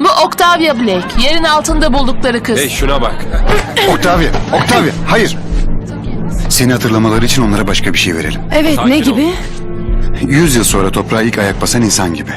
Bu Octavia Blake. Yerin altında buldukları kız. Hey şuna bak. Octavia, Octavia, hayır. Seni hatırlamaları için onlara başka bir şey verelim. Evet Sakin ne ol. gibi? Yüz yıl sonra toprağa ilk ayak basan insan gibi.